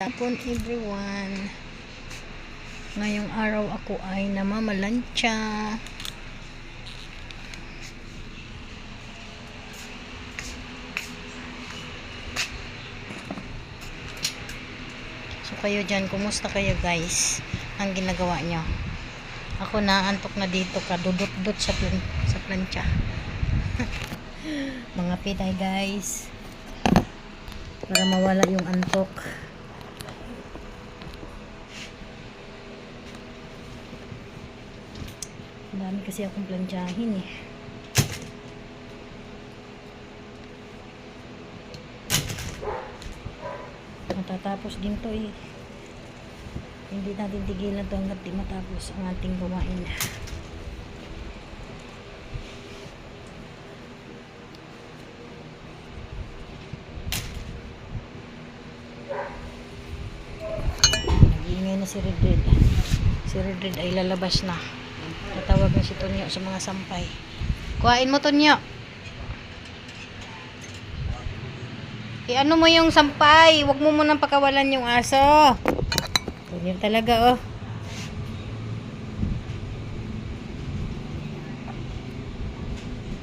Hapon everyone. Ngayong araw ako ay namamalansya. So kayo dyan, kumusta kayo guys? Ang ginagawa nyo? Ako naantok na dito kadudot-dot sa, plan sa plancha. Mga pitay guys. Para mawala yung antok. Dami kasi akong plantsahin eh. Matatapos din to eh. Hindi natin tigilan to hanggat di matapos ang ating gawain. Nag-iingay na si Red Red. Si Red Red ay lalabas na. Tatawag na si Tonyo sa mga sampay. Kuhain mo Tonyo. I-ano mo yung sampay. Huwag mo munang pakawalan yung aso. Tonyo talaga oh.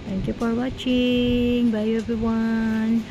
Thank you for watching. Bye everyone.